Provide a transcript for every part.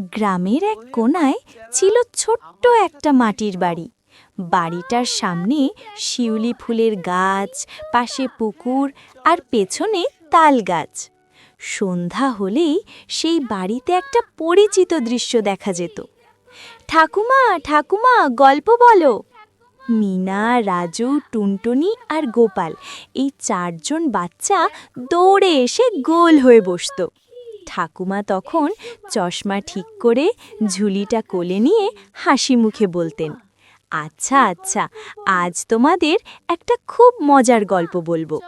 গ্রামের এক কোনায় ছিল ছোট্ট একটা মাটির বাড়ি। বাড়িটার সামনে শিউলি ফুলের গাছ, পাশে পুকুর আর পেছনে তাল গাছ। সন্ধ্যা হলেই সেই বাড়িতে একটা পরিচিত দৃশ্য দেখা যেত। ঠাকুমা ঠাকুমা, গল্প বলো। মিনা, রাজু, টুনটুনি আর গোপাল এই চারজন বাচ্চা দৌড়ে এসে গোল হয়ে বসত। ঠাকুমা তখন চশমা ঠিক করে ঝুলিটা কোলে নিয়ে হাসি মুখে বলতেন আচ্ছা আচ্ছা আজ তোমাদের একটা খুব মজার গল্প বলব।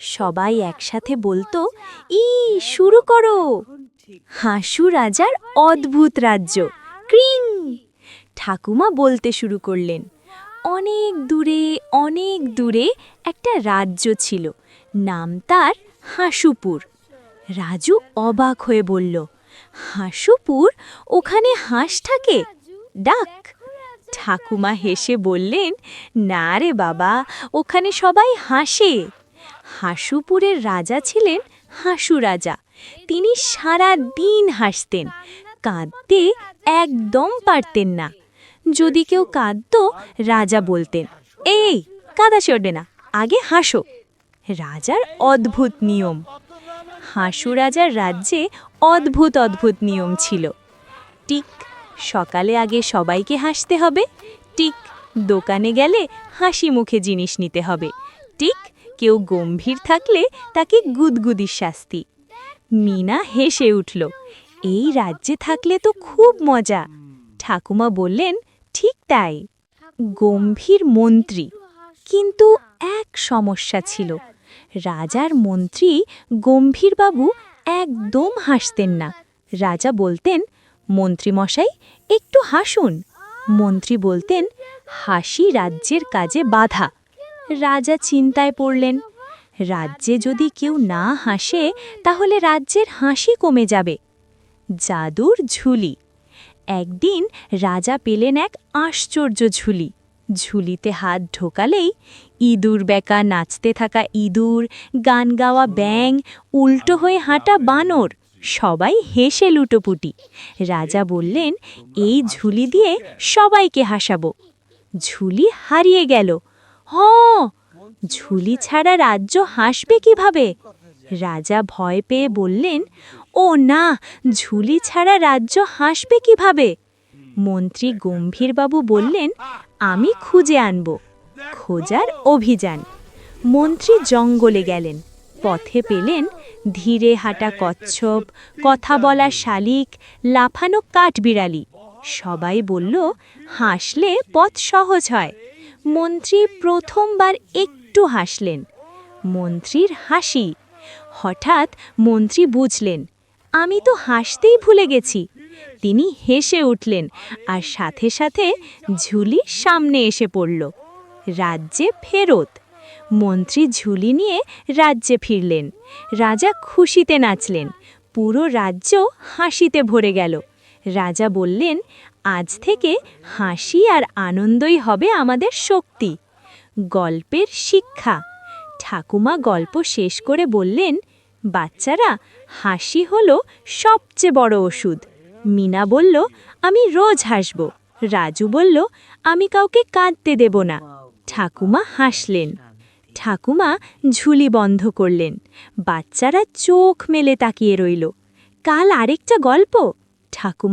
সবাই একসাথে বলতো, ই, শুরু করো। হাসু রাজার অদ্ভুত রাজ্য, ক্রিং! ঠাকুমা বলতে শুরু করলেন, অনেক দূরে অনেক দূরে একটা রাজ্য ছিল, নাম তার হাসুপুর। রাজু অবাক হয়ে বলল, হাসুপুর, ওখানে হাঁস থাকে? ডাক। ঠাকুমা হেসে বললেন, না রে বাবা, ওখানে সবাই হাসে। হাসুপুরের রাজা ছিলেন হাসু রাজা। তিনি সারা দিন হাসতেন, কাঁদতে একদম পারতেন না। যদি কেউ কাঁদত, রাজা বলতেন, এই, কাদা চড়বে না, আগে হাসো। রাজার অদ্ভুত নিয়ম। হাসু রাজার রাজ্যে অদ্ভুত অদ্ভুত নিয়ম ছিল। টিক, সকালে আগে সবাইকে হাসতে হবে। টিক, দোকানে গেলে হাসি মুখে জিনিস নিতে হবে। টিক, কেউ গম্ভীর থাকলে তাকে গুদগুদির শাস্তি। মিনা হেসে উঠল, এই রাজ্যে থাকলে তো খুব মজা। ঠাকুমা বললেন, ঠিক তাই। গম্ভীর মন্ত্রী, কিন্তু এক সমস্যা ছিল। রাজার মন্ত্রী গম্ভীরবাবু একদম হাসতেন না। রাজা বলতেন, মন্ত্রীমশাই, একটু হাসুন। মন্ত্রী বলতেন, হাসি রাজ্যের কাজে বাধা। রাজা চিন্তায় পড়লেন, রাজ্যে যদি কেউ না হাসে, তাহলে রাজ্যের হাসি কমে যাবে। জাদুর ঝুলি। একদিন রাজা পেলেন এক আশ্চর্য ঝুলি। ঝুলিতে হাত ঢোকালেই ইঁদুর বেকা নাচতে থাকা ইঁদুর, গান গাওয়া ব্যাং উল্টো হয়ে হাঁটা বানর, সবাই হেসে লুটোপুটি। রাজা বললেন, এই ঝুলি দিয়ে সবাইকে হাসাবো। ঝুলি হারিয়ে গেল। হ ঝুলি ছাড়া রাজ্য হাসবে কীভাবে? রাজা ভয় পেয়ে বললেন, ও না, ঝুলি ছাড়া রাজ্য হাসবে কীভাবে? মন্ত্রী গম্ভীরবাবু বললেন আমি খুঁজে আনব। খোঁজার অভিযান। মন্ত্রী জঙ্গলে গেলেন। পথে পেলেন ধীরে হাঁটা কচ্ছপ, কথা বলা শালিক, লাফানো কাঠবিড়ালি। সবাই বলল, হাসলে পথ সহজ হয়। মন্ত্রী প্রথমবার একটু হাসলেন। মন্ত্রীর হাসি। হঠাৎ মন্ত্রী বুঝলেন, আমি তো হাসতেই ভুলে গেছি। তিনি হেসে উঠলেন আর সাথে সাথে ঝুলি সামনে এসে পড়ল। রাজ্যে ফেরত। মন্ত্রী ঝুলি নিয়ে রাজ্যে ফিরলেন। রাজা খুশিতে নাচলেন। পুরো রাজ্য হাসিতে ভরে গেল। রাজা বললেন, আজ থেকে হাসি আর আনন্দই হবে আমাদের শক্তি। গল্পের শিক্ষা। ঠাকুমা গল্প শেষ করে বললেন, বাচ্চারা, হাসি হলো সবচেয়ে বড় ওষুধ। মিনা বলল, আমি রোজ হাসব। রাজু বলল, আমি কাউকে কাঁদতে দেব না। ঠাকুমা হাসলেন। ঠাকুমা ঝুলি বন্ধ করলেন। বাচ্চারা চোখ মেলে তাকিয়ে রইল। কাল আরেকটা গল্প? ঠাকুমা